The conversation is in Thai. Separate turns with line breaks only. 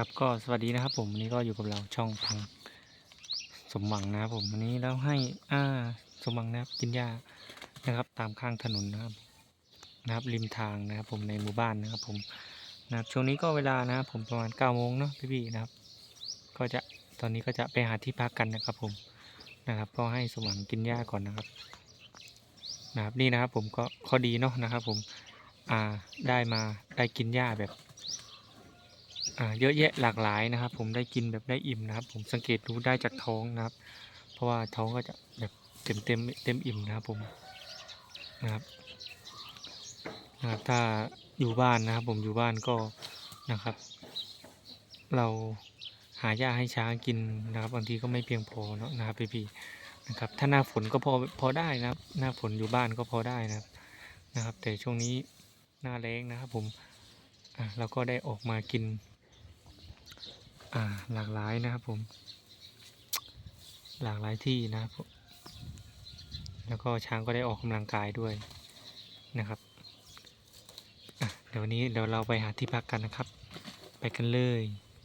ครับก็สวัสดีนะครับ ผมวันนี้ก็อยู่กับเราช่องพังสมหวังนะครับผมวันนี้เราให้อ่าสมหวังนะครับกินหญ้านะครับ ตามข้างถนนนะครับนะครับ ริมทางนะครับ ผมในหมู่บ้านนะครับ ผมนะครับช่วงนี้ก็เวลานะครับ ผมประมาณ9ก้าโมงเนาะพี่ๆนะครับ ก็จะตอนนี้ก็จะไปหาที่พักกันนะครับ ผมนะครับ ก็ให้สมหวังกินหญ้าก่อนนะครับ นะครับนี่นะครับ ผมก็ข้อดีเนาะนะครับ ผมอ่าได้มาได้กินหญ้าแบบ เยอะแยะหลากหลายนะครับ ผมได้กินแบบได้อิ่มนะครับ ผมสังเกตดูได้จากท้องนะครับ เพราะว่าท้องก็จะแบบเต็มเต็มเต็มอิ่มนะครับผมนะครับนะครับ ถ้าอยู่บ้านนะครับ ผมอยู่บ้านก็นะครับ เราหาหญ้าให้ช้างกินนะครับบางทีก็ไม่เพียงพอเนาะนะครับพี่ๆนะครับ ถ้าหน้าฝนก็พอพอได้นะครับ หน้าฝนอยู่บ้านก็พอได้นะครับนะครับ แต่ช่วงนี้หน้าแล้งนะครับ ผมเราก็ได้ออกมากิน อ่าหลากหลายนะครับผม หลากหลายที่นะครับแล้วก็ช้างก็ได้ออกกำลังกายด้วยนะครับเดี๋ยววันนี้เดี๋ยวเราไปหาที่พักกันนะครับ ไปกันเลย